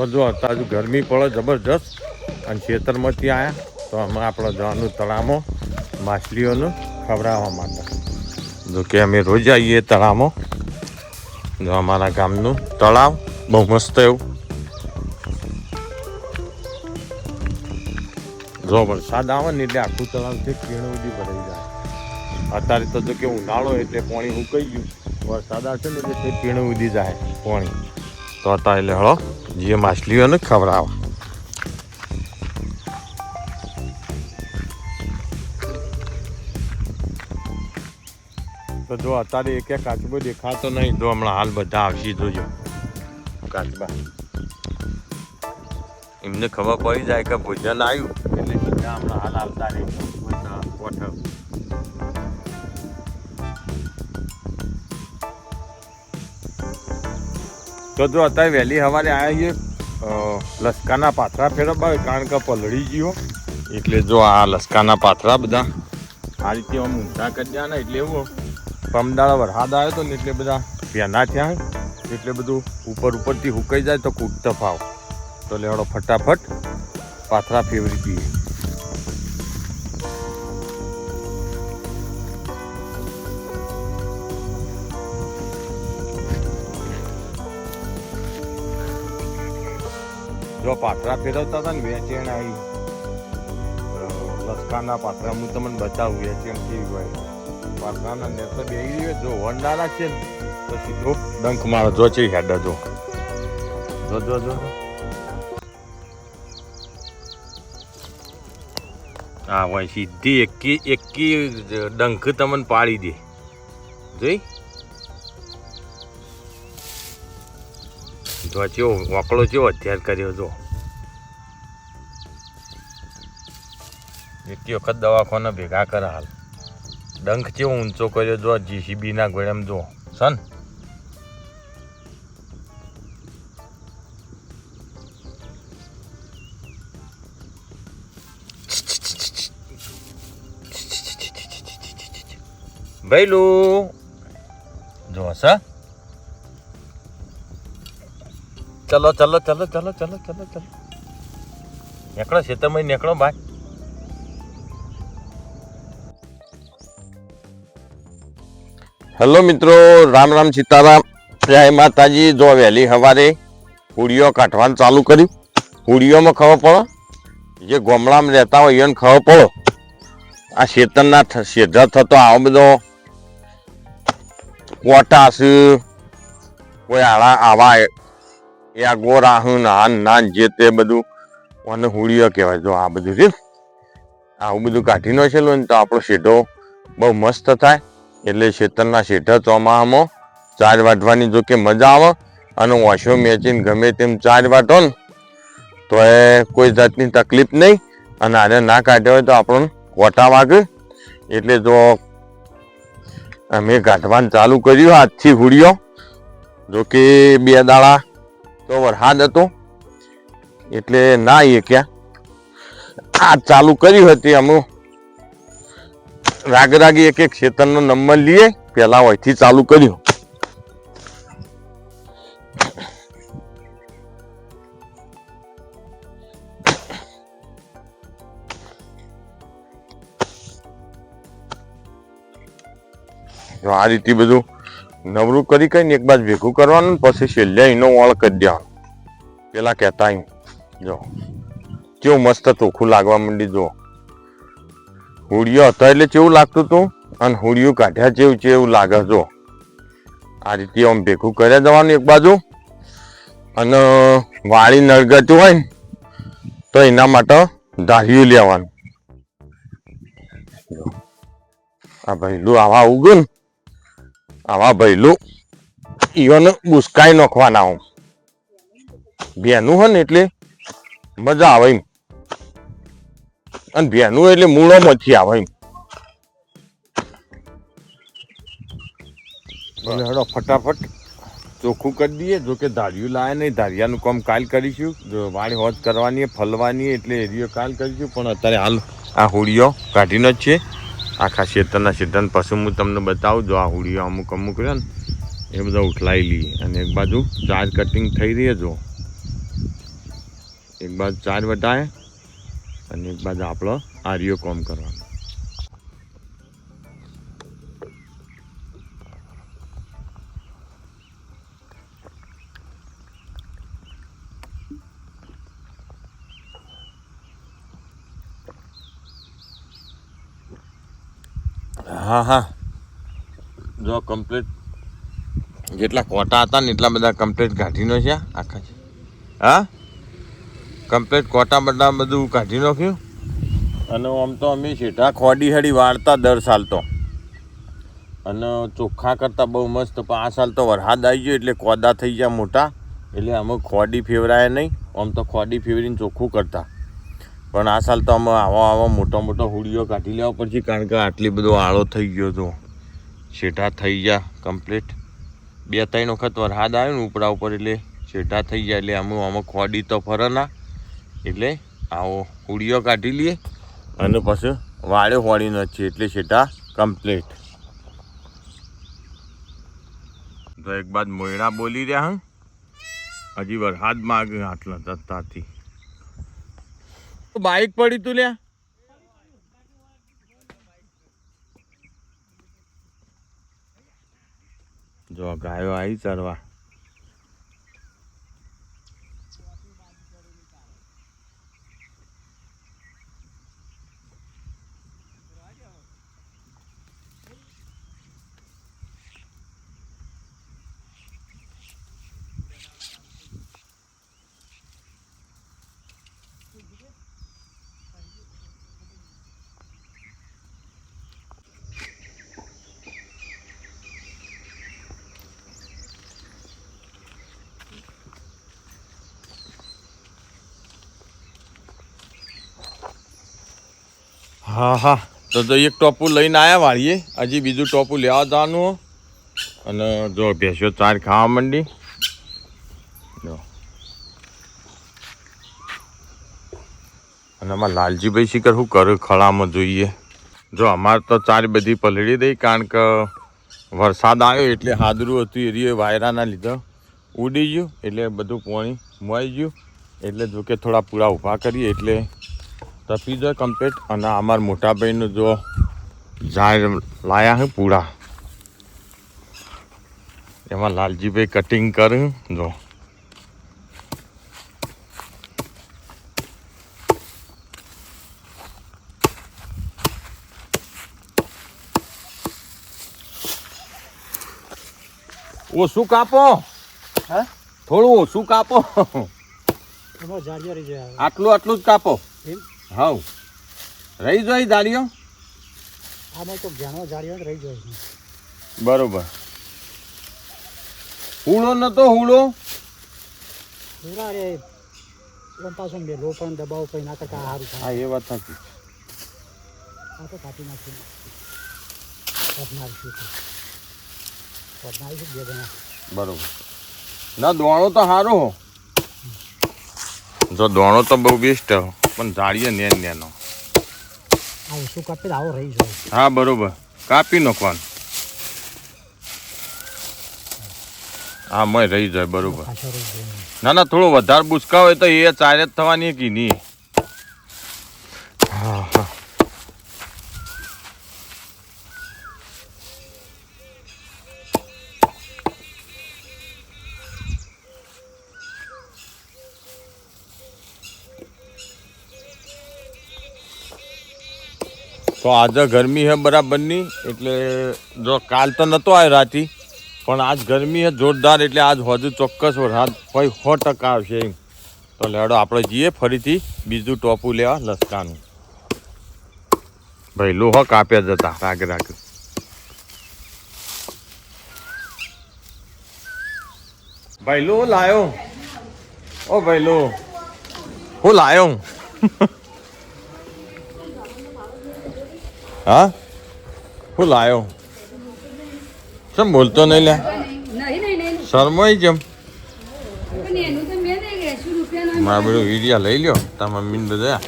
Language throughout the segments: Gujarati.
તો જો અત્યારે ગરમી પડે જબરજસ્ત. અને ખેતરમાંથી આવ્યા તો અમે આપણે જવાનું તળામો, માછલીઓનું ખવડાવવા માટે. જો કે અમે રોજ આવીએ તળાવમાં જો અમારા ગામનું તળાવ, બહુ મસ્ત એવું. જો વરસાદ આવે ને એટલે આખું તળાવ છે પીણું બધી ભરાઈ જાય. અત્યારે તો જો કે ઉનાળો એટલે પાણી સુકાઈ ગયું. વરસાદ આવશે ને એટલે તે પીણું ઉડી જાય પાણી. તો અત્યારે એટલે હળો. જે માછલીઓને ખવડાવવા તો જો અત્યારે એક કાચબો દેખાતો નહીં તો હમણાં હાલ બધા આવશે જોજો કાચબા એમને ખબર પડી જાય કે ભોજન આવ્યું એટલે સીધા હમણાં હાલ આવતા રહે તો જો અત્યારે વહેલી સવારે અ, લસકાના પાથરા ફેરવવા કારણ કે પલળી ગયો. એટલે જો આ લસકાના પાથરા બધા આ રીતે આમ ઊંધા કરી દેવાના એટલે એવું પમદાળા વરસાદ આવ્યો હતો ને એટલે બધા ભેના થયા એટલે બધું ઉપર ઉપરથી હુકાઈ જાય તો કૂટતો ફાવ તો લેવડો ફટાફટ પાથરા ફેવરી દઈએ. જો પાથરા ફેરવતા હતા ને વેચેણ આવી. લસકાના પાથરા હું તમને બતાવું, વેચેણ કેવી હોય. પાથરાના નેત તો બેસી રહ્યો, જો વંડાલા છે ને, તો સીધો ડંખ મારો, જો છે હેડ, જો. જો જો જો. હા ભાઈ સીધી એકી એકી ડંખ તમને પાડી દે. જોઈ? જો ચેવો વાકડો ચેવો અત્યાર કર્યો જો. એકી વખત દવાખાના ભેગા કર હાલ. ડંખ ચેવો ઊંચો કર્યો જો જીસીબી ના ગોળેમ જો. સન. ભૈલું. જો સર ચલો ચલો ચલો ચલો ચલો ચલો ચલો. નીકળો ખેતરમાં નીકળો, ભાઈ. હેલો મિત્રો, રામ રામ સીતારામ. જય માતાજી, જો વહેલી સવારે હુડીઓ કાઢવાનું ચાલુ કર્યું. હુડીઓમાં ખબર પડો? જે ગોમડામાં રહેતા હોય એને ખબર પડો. આ શેતરના શેઢા થતો આવો બધો કોટાશ કોઈ આળા આવા એ આ ગોરાહુ નાન નાન જે તે બધું અને હુડિયો કહેવાય. જો આ બધું છે આવું બધું કાઢી નાખેલું ને તો આપણો શેઢો બહુ મસ્ત થાય. એટલે શેતરના શેઢા ચોમાહામાં ચાર વાટવાની જો કે મજા આવે અને ઓછો મેચીને ગમે તેમ ચાર વાટો ને, તો એ કોઈ જાતની તકલીફ નહીં અને આને ના કાઢ્યો હોય તો આપણને કોટા વાગે. એટલે જો અમે કાઢવાનું ચાલુ કર્યું હાથથી હુડિયો જો કે બે દાડા તો વરસાદ હતો. એટલે ના એ ક્યાં. આ ચાલુ કરી હતી અમુક. રાગ રાગી એક એક ખેતરનો નંબર લઈએ પહેલા હોયથી ચાલુ કર્યું. જો આ રીતે બધું નવરું કરી કહીને એક બાજુ ભેગું કરવાનું પછી છેલ્લે એનો વળ કરી દેવાનું. પેલા કહેતા જો, કેવું મસ્ત ચોખ્ખું લાગવા માંડી જો. હુડિયો હતો એટલે કેવું લાગતું હતું અને હુડિયું કાઢ્યા જેવું છે એવું લાગે, જો. આ રીતે આમ ભેગું કર્યા જવાનું એક બાજુ. અને વાળી નળગતું હોય ને, તો એના માટે ધાર્યું લેવાનું. આ ભૈલું આવા ઉગ્યું ને આવા ભૈલું ઈવન બુસકાઈ નોખવાના હું. બેનું હોય ને એટલે મજા આવે એમ. અને ભેનું એટલે મૂળો મચી આવે એમ. હેડો ફટાફટ ચોખ્ખું કરી દઈએ. જો કે ધાર્યું લાવે નહીં. ધારિયાનું કામ કાલ કરીશું. જો વાળી હોજ કરવાની, ફલવાની એટલે એરિયો કાલ કરીશું. પણ અત્યારે હાલ આ હોડીઓ કાઢીને જ છે. આખા ખેતરના સિદ્ધાંત પછી હું તમને બતાવું, જો આ હુડીઓ અમુક અમુક રહ્યો ને, એ બધા ઉઠલાઈ લઈએ. અને એક બાજુ ચાર કટિંગ થઈ રહી જો. એક બાજુ ચાર વટાય અને એક બાજુ આપણો આર્યો કોમ કરવાનો. હા હા. જો કમ્પ્લીટ જેટલા કોટા હતા ને એટલા બધા કમ્પ્લીટ કાઢીનો છે આખા હા? કમ્પ્લીટ કોટા બધા બધું કાઢી નાખ્યું. અને આમ તો અમે છેટા ખોડી હડી વાળતા દર સાલ તો. અને ચોખ્ખા કરતા બહુ મસ્ત, પણ આ સાલ તો વરસાદ આવી ગયો એટલે કોદા થઈ ગયા મોટા. એટલે અમે ખોડી ફેવરાય નહીં. આમ તો ખોડી ફેવરીને ચોખ્ખું કરતા. પણ આ સાલ તો અમે આવા આવા મોટા મોટા હુડિયો કાઢી લેવા પડશે, કારણ કે આટલી બધો આળો થઈ ગયો તો. છેટા થઈ ગયા કમ્પ્લીટ બે ત્રણ વખત વરસાદ આવ્યો ને ઉપરા ઉપર એટલે છેઠા થઈ જાય એટલે અમે અમે ખોડી તો ફરના એટલે આવો હુડિયો કાઢી લઈએ અને પછી વાળે હોળી નથી એટલે છેટા કમ્પ્લીટ તો એક બાદ મોયડા બોલી રહ્યા હજી વરસાદ માગે આટલા જતાથી બાઈક પડી તું લ્યા. જો ગાયો આવી ચરવા. હા હા. તો તો એક ટોપુ લઈને આવ્યા વાળીએ. હજી બીજું ટોપું લેવા જવાનું અને જો ભેંસો ચાર ખાવા માંડી. જો. અને આમાં લાલજીભાઈ શીખર શું કરે ખળામાં જોઈએ. જો અમારે તો ચાર બધી પલળી દઈ કારણ કે વરસાદ આવ્યો એટલે હાદરું હતું એરીએ વાયરાના લીધે. ઉડી ગયું એટલે બધું પાણી મોઈ ગયું. એટલે જો કે થોડા પૂરા ઊભા કરીએ એટલે તપી જાય કમ્પ્લીટ અને અમારા મોટાભાઈનું જો ઝાડ લાયા હે પૂરા. એમાં લાલજીભાઈ કટિંગ કરે જો. ઓછું કાપો? હા? થોડું ઓછું કાપો. આટલું આટલું જ કાપો. એમ? હવ રહી જાય દાડીઓ આમાં તો ઘણો જાડિયો રહી જાય બરોબર. હુળો નતો હુળો? પૂરા રે. પાછું બે લો પણ દબાવ પછી ના કરતા સારું થાય. હા એ વાત સાચી. આ તો કાપી નાખી. પદનાર છે બે જણા? બરોબર. ના દોણો તો સારો હો. જો દોણો તો બહુ બેસ્ટ હો. પણ જાળીએ નેન નેનો. આ કાપી આવો રહી જાય હા બરોબર. કાપી નાખવાનું. હા મય રહી જાય બરોબર. ના ના થોડો વધારે બુચકા હોય તો એ ચારે જ થવાની કે તો આજે ગરમી હે બરાબરની એટલે જો કાલ તો નહોતો આવ્યો રાતી, પણ આજ ગરમી હે જોરદાર, એટલે આજ હજુ ચોક્કસ વરસાદ કોઈ સો ટકા આવશે એમ. તો લેડો આપણે જઈએ ફરીથી બીજું ટોપું લેવા લસકાનું. ભાઈ, લોહો કાપ્યા જતા રાગ રાગ. ભાઈ, લો લાયો. ઓ ભાઈ, લો. હું લાયો? હા? હું લાયો? કેમ બોલતો નહીં લે? નહીં કેમ? મારા બધું વિડિયા લઈ લ્યો તારા મમ્મી બધા.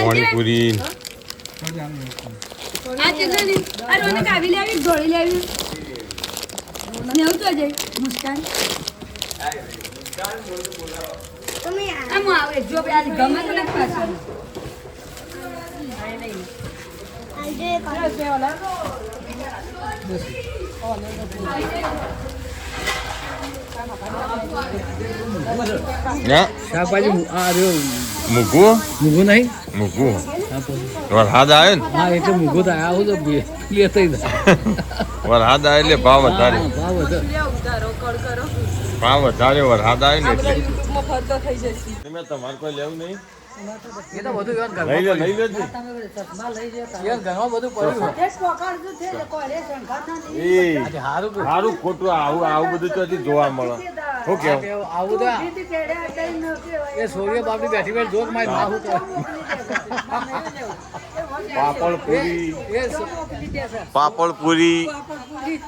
પાણીપુરી. આ કેટલાની આ રોને કાવી લેવી ઢોળી લેવી નેવું તો જઈ મુસ્કાન આમ આવે જો પેલા ગમે તો નથી પાછળ ના શાકભાજી આ રહ્યો. મૂકવું મૂગું નહીં? મૂકવું વરસાદ આવે ને? હા એટલે મૂગું તો આવું તો બે થઈ જાય. વરસાદ આવે એટલે ભાવ વધારે. ભાવ વધે. ભાવ વધારે વરસાદ ને એટલે તમે તમારે કોઈ લેવું નહીં. એ તો બધું યાર લઈ લો ઘરમાં લઈ લો યાર ઘરમાં બધું પડ્યું. એ આજે હારું કે- સારું ખોટું આવું આવું બધું તો હજી જોવા મળે. શું કેવું? આવું તો એ સૂર્ય બાપની બેઠી બેઠી મારી માં શું પાપડ પૂરી. એ પાપડ પૂરી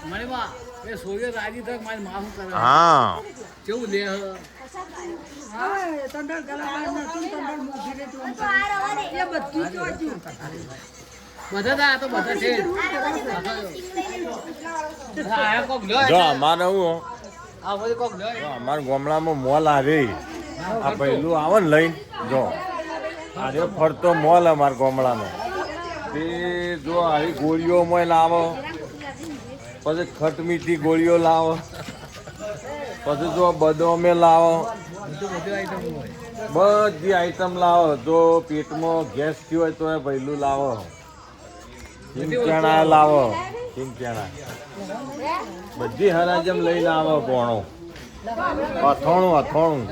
મને માં એ સૂર્ય રાજી થાય મારી માં કરે. હા. કેવું લે હ? બધા તો આ તો બધા છે. જ. અમારે હું અમારા ગામડામાં મોલ આવે. આ પહેલું આવે ને લઈને જો. આજે ફરતો મોલ અમારા ગામડાનો. તે જો આવી ગોળીઓ મોય લાવો પછી ખટમીઠી ગોળીઓ લાવો. પછી જો અમે લાવો. બધી આઈટમ બધી લાવો. જો પેટમાં ગેસ થયો હોય તો એ પહેલું લાવો. ચણા લાવો. ચણા બધી હરાજમ લઈને આવો કોણો અથોણું અથોણું.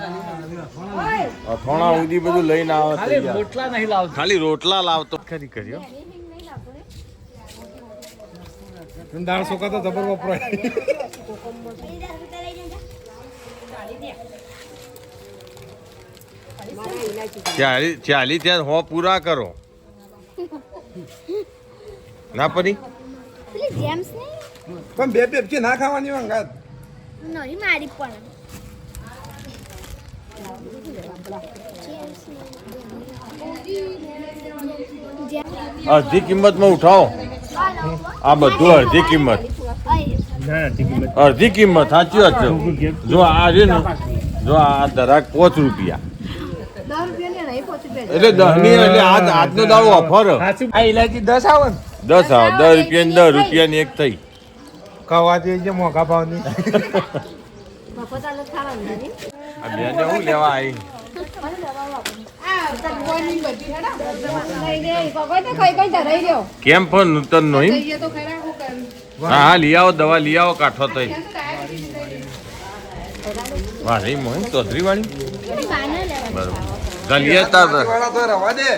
અથોણા સુધી બધું લઈને આવો ખાલી રોટલા નહીં લાવતો. ખાલી રોટલા લાવતો. ખરી કર્યો દાળ ચોખા તો જબર વપરાય. ચાલી ચાલી ત્યાં હો પૂરા કરો. ના પડી? પેલી જેમ્સ નહીં પણ બે પેપચી ના ખાવાની અંગાત નવી મારી પણ. અડધી કિંમતમાં ઉઠાવો. આ બધું અડધી કિંમત. અડધી કિંમત. સાચી વાત છે. જો આ છે ને જો આ ધરાક પાંચ રૂપિયા. એટલે દહની એટલે આજ આજનો દાડો ઓફર આ ઇલાયચી દસ આવે ને? દસ આવ દસ રૂપિયા દસ રૂપિયાની એક થઈ. કવા જે છે મોંઘા ભાવની. આ બેને હું લેવા આવી કેમ પણ નૂતન નો એમ? હા હા લઈ આવો દવા લઈ આવો કાઠો થઈ વાળી મોહન ચૌધરી વાળી? બરોબર. વાળા તો રવા દે.